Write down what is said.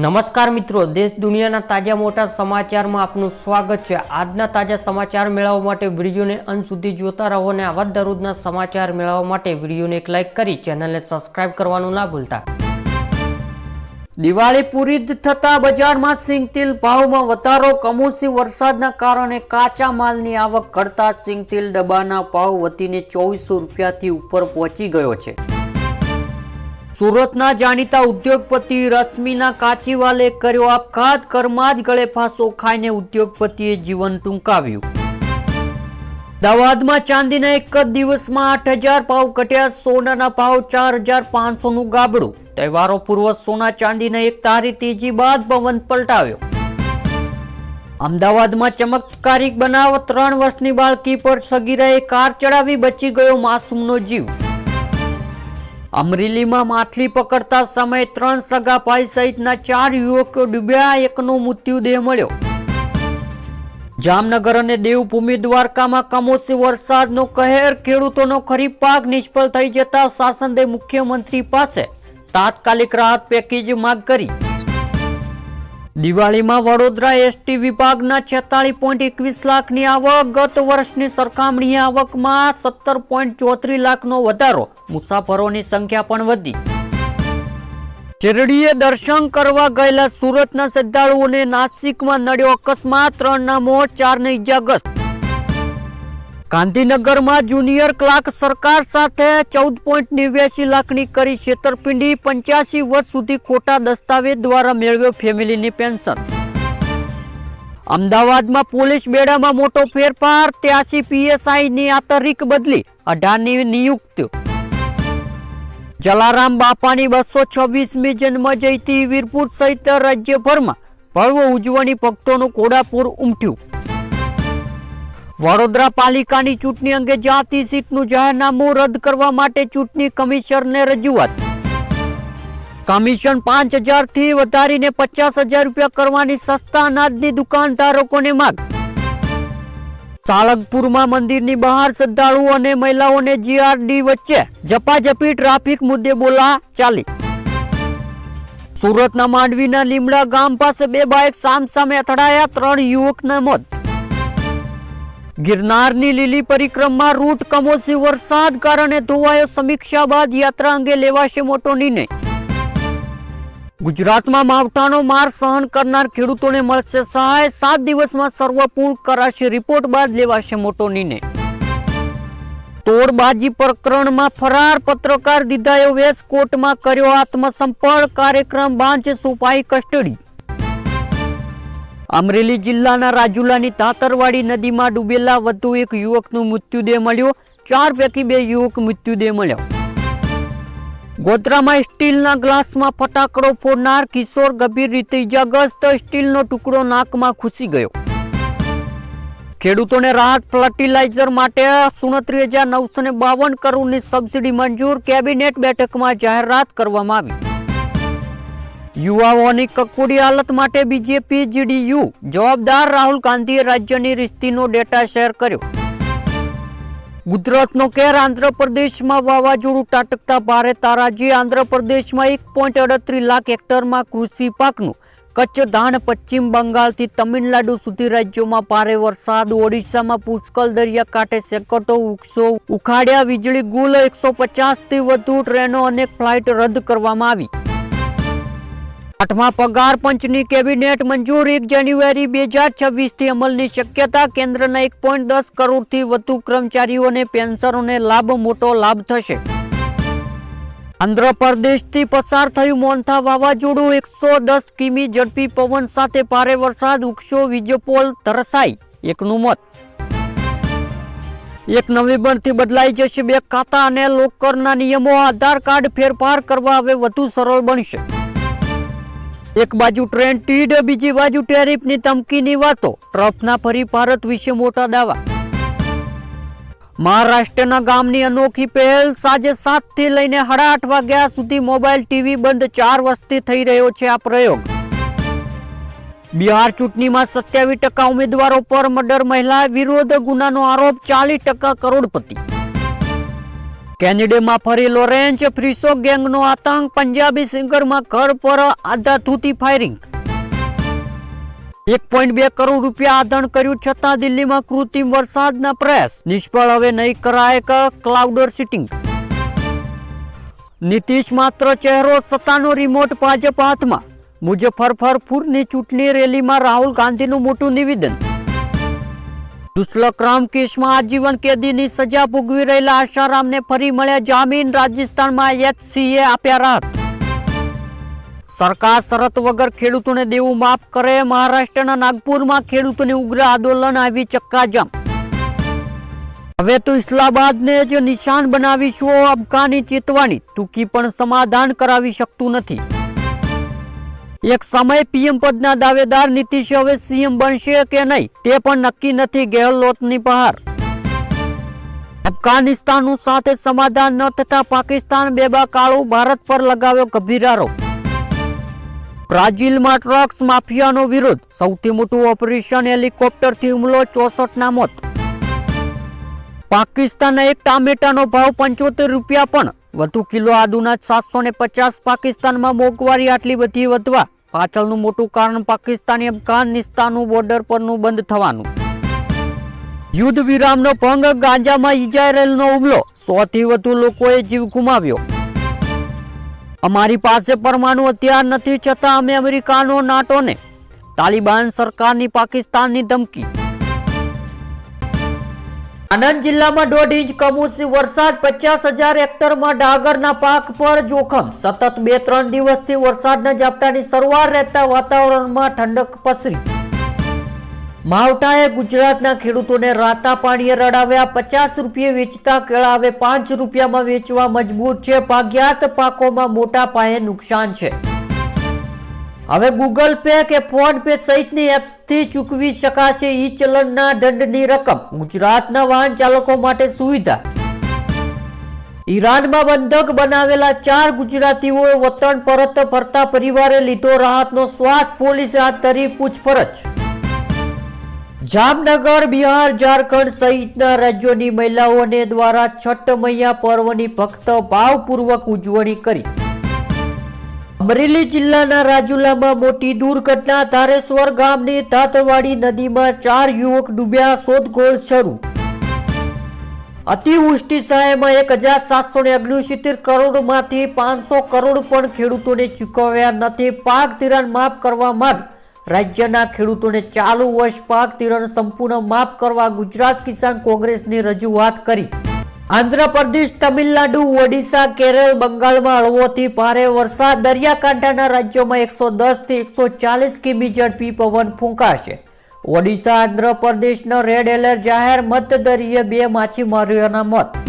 નમસ્કાર મિત્રો, દેશ દુનિયાના તાજા મોટા સમાચારમાં આપનું સ્વાગત છે. આજના તાજા સમાચાર મેળવવા માટે વિડીયોને અંત સુધી જોતા રહો અને આવા દરરોજના સમાચાર મેળવવા માટે વિડીયોને એક લાઇક કરી ચેનલને સબસ્ક્રાઇબ કરવાનું ના ભૂલતા. દિવાળી પૂરી થતા બજારમાં સિંગતેલ ભાવમાં વધારો, કમોસમી વરસાદના કારણે કાચા માલની આવક કરતા સિંગતેલ ડબ્બાના ભાવ વધીને ચોવીસો રૂપિયાથી ઉપર પહોંચી ગયો છે. સુરતના જાણીતા ઉદ્યોગપતિ રશ્મિના કાચીવાલે કર્યો આપઘાત, ઘરમાં જ ગળે ફાંસો ખાઈને ઉદ્યોગપતિએ જીવન ટૂંકાવ્યું. અમદાવાદમાં ચાંદીના એક જ દિવસમાં આઠ હજાર ભાવ ઘટ્યા સોનાના ભાવ ચાર હજાર પાંચસોનું ગાબડું. તહેવારો પૂર્વ સોના ચાંદીના એક તારી તેજી બાદ પવન પલટાવ્યો. અમદાવાદમાં ચમત્કારિક બનાવ, ત્રણ વર્ષની બાળકી પર સગીરાએ કાર ચડાવી બચી ગયો માસૂમનો જીવ. અમરેલીમાં માછલી પકડતા સમયે ત્રણ સગા ભાઈ સહિતના ચાર યુવકો ડૂબ્યા, એકનો મૃત્યુદેહ મળ્યો. જામનગર અને દેવભૂમિ દ્વારકામાં કમોસમી વરસાદનો કહેર, ખેડૂતોનો ખરીફ પાક નિષ્ફળ થઈ જતા શાસનદે મુખ્યમંત્રી પાસે તાત્કાલિક રાહત પેકેજ માંગ કરી. દિવાળીમાં વડોદરા એસટી વિભાગના છેતાલીસ પોઈન્ટ એકવીસ લાખની આવક, ગત વર્ષની સરખામણીએ આવકમાં સત્તર પોઈન્ટ ચોત્રીસ લાખનો વધારો. મુસાફરોની સંખ્યા પણ વધી. શેરડીએ દર્શન કરવા ગયેલા સુરતના શ્રદ્ધાળુઓને નાસિકમાં નડ્યો અકસ્માત. ત્રણના મોત, ચારને ઇજાગ્રસ્ત ગાંધીનગરમાં જુનિયર ક્લાર્ક સરકાર સાથે ચૌદ પોઈન્ટ નેવ્યાસી લાખની કરી છેતરપિંડી. પંચ્યાસી વર્ષ સુધી ખોટા દસ્તાવેજ દ્વારા મેળવ્યો ફેમિલીની પેન્શન. અમદાવાદમાં પોલીસ બેડામાં મોટો ફેરફાર ત્યાસી પીએસઆઈની આંતરિક બદલી, અઢારની નિયુક્તિ. જલારામ બાપાની બસો છવ્વીસમી જન્મ જયંતિ વીરપુર સહિત રાજ્યભરમાં પર્વ ઉજવણી ભક્તોનું કોડાપુર ઉમટ્યું. વડોદરા પાલિકાની ચૂંટણી અંગે જાતિ સીટનું જાહેરનામું રદ કરવા માટે ચૂંટણી કમિશનરને રજૂઆત. કમિશન પાંચ હજારથી વધારીને પચાસ હજાર રૂપિયા કરવાની સસ્તા અનાજની દુકાનધારકોને માગ. સાળંગપુરમાં મંદિરની બહાર શ્રદ્ધાળુઓ અને મહિલાઓને જીઆરડી વચ્ચે ઝપાઝપી ટ્રાફિક મુદ્દે બોલા ચાલી. સુરતના માંડવીના લીમડા ગામ પાસે બે બાઇક સામસામે અથડાયા ત્રણ યુવકના મોત. ગિરનારની લીલી પરિક્રમા રૂટ કમોસમી વરસાદ કારણે ધોવાયો સમીક્ષા બાદ યાત્રા અંગે લેવાશે મોટો નિર્ણય. ગુજરાતમાં માવઠાનો માર સહન કરનાર ખેડૂતોને મળશે સહાય. સાત દિવસમાં સર્વપૂર્ણ કરાશે રિપોર્ટ બાદ લેવાશે મોટો નિર્ણય. તોડબાજી પ્રકરણમાં ફરાર પત્રકાર દીધાયો વેસ કોર્ટમાં કર્યો આત્મસંપર્ક કાર્યક્રમ બાંચ સુપાઈ કસ્ટડી. અમરેલી જિલ્લાના રાજુલાની તાતરવાડી નદીમાં ડૂબેલા વધુ એક યુવકનું મૃત્યુદેહ મળ્યો. ચાર પૈકી બે યુવક મૃત્યુદેહ મળ્યો. ગોધરામાં સ્ટીલના ગ્લાસમાં ફટાકડો ફોડનાર કિશોર ગંભીર રીતે ઇજાગ્રસ્ત સ્ટીલનો ટુકડો નાકમાં ઘૂસી ગયો. ખેડૂતોને રાહત ફર્ટિલાઇઝર માટે સુડત્રીસ હજાર નવસો ને બાવન કરોડની સબસિડી મંજૂર. કેબિનેટ બેઠકમાં જાહેરાત કરવામાં આવી. યુવાઓની કકુડી હાલત માટે બીજેપી જીડીયુ જવાબદાર રાહુલ ગાંધીએ રાજ્યની રિસ્તીનો ડેટા શેર કર્યો. ગુજરાતનો કેર આંધ્રપ્રદેશમાં વાવાઝોડું તાટકતા ભારે તારાજી. આંધ્રપ્રદેશમાં એક પોઈન્ટ અડત્રીસ લાખ હેક્ટરમાં કૃષિ પાકનું કચ્છ, ધાણ, પશ્ચિમ બંગાળથી તમિલનાડુ સુધી રાજ્યોમાં ભારે વરસાદ. ઓડિશામાં પુષ્કળ દરિયા કાંઠે સેંકડો વૃક્ષો ઉખાડ્યા. વીજળી ગુલ એકસો પચાસથી વધુ ટ્રેનો અને ફ્લાઇટ રદ કરવામાં આવી. આઠમા પગાર પંચની કેબિનેટ મંજૂર એક જાન્યુઆરી બે હજાર છવ્વીસથી અમલની શક્યતા કેન્દ્રના એક પોઈન્ટ દસ કરોડથી વધુ કર્મચારીઓને પેન્શનોને લાભ, મોટો લાભ થશે. આંધ્રપ્રદેશથી પસાર થયું મોન્થા વાવાઝોડું, એકસો દસ કિમી ઝડપી પવન સાથે ભારે વરસાદ, વૃક્ષો, વીજપોલ ધરસાઈ એકનું મોત. એક નવેમ્બરથી બદલાઈ જશે બે ખાતા અને લોકરના નિયમો, આધાર કાર્ડ ફેરફાર કરવા હવે વધુ સરળ બનશે. એક બાજુ ટ્રેન ટીડ, બીજી બાજુ ટેરિફની ધમકીની વાતો. ટ્રમ્પના ફરી ભારત વિશે મોટા દાવા. મહારાષ્ટ્રના ગામની અનોખી પહેલ સાંજે સાતથી લઈને સાડા આઠ વાગ્યા સુધી મોબાઈલ ટીવી બંધ ચાર વર્ષથી થઈ રહ્યો છે આ પ્રયોગ. બિહાર ચૂંટણીમાં સત્યાવીસ ટકા ઉમેદવારો પર મર્ડર, મહિલા વિરોધ ગુનાનો આરોપ ચાલીસ ટકા કરોડપતિ. કેનેડામાં ફરી લોરેન્સ ફ્રીસો ગેંગનો આતંક. પંજાબી સિંગરમાં ઘર પર આધાધૂતી ફાયરિંગ. એક પોઈન્ટ બે કરોડ રૂપિયા આદણ કર્યું, છતાં દિલ્હીમાં કૃત્રિમ વરસાદના પ્રયાસ. નિષ્ફળ હવે નહીં કરાય કે ક્લાઉડર સિટિંગ. નીતિશ માત્ર ચહેરો, સત્તાનો રિમોટ ભાજપ હાથમાં. મુજફ્ફરપુરની ચૂંટણી રેલીમાં રાહુલ ગાંધીનું મોટું નિવેદન. દુષ્કર્મ કેસમાં આજીવન કેદીની સજા ભોગવી રહેલા આશારામને ફરી મળ્યા જામીન, રાજસ્થાનમાં એચસીએ આપ્યા રાહત. સરકાર શરત વગર ખેડૂતોને દેવું માફ કરે, મહારાષ્ટ્રના નાગપુરમાં ખેડૂતોની ઉગ્ર આંદોલન આવી ચક્કાજામ. હવે તો ઇસ્લામાબાદને જ નિશાન બનાવીશું અફઘાની ચેતવાની ટૂંકી પણ સમાધાન કરાવી શકતું નથી. એક સમય પીએમ પદના દાવેદાર નીતિશ હવે સીએમ બનશે કે નહીં, તે પણ નક્કી નથી. ગેહલોતની બહાર અફઘાનિસ્તાનનું સાથે સમાધાન ન થતા પાકિસ્તાન બેબાકાળું ભારત પર લગાવ્યો ગંભીર આરોપ. બ્રાઝિલમાં ડ્રગ્સ માફિયાનો વિરોધ. સૌથી મોટું ઓપરેશન હેલિકોપ્ટરથી હુમલો, ચોસઠના મોત. પાકિસ્તાનના એક ટામેટાનો ભાવ પંચોતેર રૂપિયા પણ. વધુ કિલો આદુના સાતસો ને પચાસ પાકિસ્તાનમાં મોંઘવારી આટલી બધી વધવા પાછળનું મોટું કારણ પાકિસ્તાની અફઘાનિસ્તાનનું બોર્ડર પરનું બંધ થવાનું. યુદ્ધ વિરામનો ભંગ ગાંજામાં ઇઝરાયેલનો હુમલો, સોથી વધુ લોકોએ જીવ ગુમાવ્યો. અમારી પાસે પરમાણુ હથિયાર નથી છતાં અમે અમેરિકાનો, નાટોને. તાલિબાન સરકારની પાકિસ્તાનની ધમકી. આણંદ જિલ્લામાં દોઢ ઇંચ કમોસમી વરસાદ, પચાસ હજાર હેક્ટરમાં ડાંગરના પાક પર જોખમ. સતત બે, ત્રણ દિવસથી વરસાદના ઝાપટાની શરૂઆત રહેતા વાતાવરણમાં ઠંડક પસરી. માવટાએ ગુજરાતના ખેડૂતોને રાતા પાણીએ રડાવ્યા, પચાસ રૂપિયે વેચતા કેળા હવે પાંચ રૂપિયામાં વેચવા મજબૂર છે. ભાગ્યાત પાકોમાં મોટા પાયે નુકસાન છે. હવે ગૂગલ પે કે ફોન પે સહિતની એપ્સથી ચૂકવી શકાશે ઈ ચલણના દંડની રકમ. ગુજરાતના વાહન ચાલકો માટે સુવિધા. ઈરાનમાં બંધક બનાવેલા ચાર ગુજરાતીઓએ વતન પરત ફરતા પરિવારે લીધો રાહતનો શ્વાસ પોલીસે હાથ ધરી પૂછપરછ. જામનગર, બિહાર, ઝારખંડ સહિતના રાજ્યોની મહિલાઓને દ્વારા છઠ મૈયા પર્વની ભક્ત ભાવપૂર્વક ઉજવણી કરી. અમરેલી જિલ્લાના રાજુલામાં મોટી દુર્ઘટના. ધારેશ્વર ગામની તાતવાડી નદીમાં ચાર યુવક ડૂબ્યા, શોધખોળ શરૂ. અતિવૃષ્ટિ સહાયમાં એક હજાર સાતસો ને ઓગણસિત્તેર કરોડમાંથી પાંચસો કરોડ પણ ખેડૂતોને ચૂકવ્યા નથી. પાક ધિરાણ માફ કરવા માંગ. રાજ્યના ખેડૂતોને ચાલુ વર્ષ પાક ધિરાણ સંપૂર્ણ માફ કરવા ગુજરાત કિસાન કોંગ્રેસની રજૂઆત કરી. આંધ્રપ્રદેશ, તમિલનાડુ, ઓડિશા, કેરળ, બંગાળમાં હળવોથી ભારે વરસાદ. દરિયાકાંઠાના રાજ્યોમાં એકસો દસથી એકસો ચાલીસ કિમી ઝડપી પવન ફૂંકાશે. ઓડિશા, આંધ્રપ્રદેશનો રેડ એલર્ટ જાહેર. મતદરીએ બે માછીમારીઓના મોત.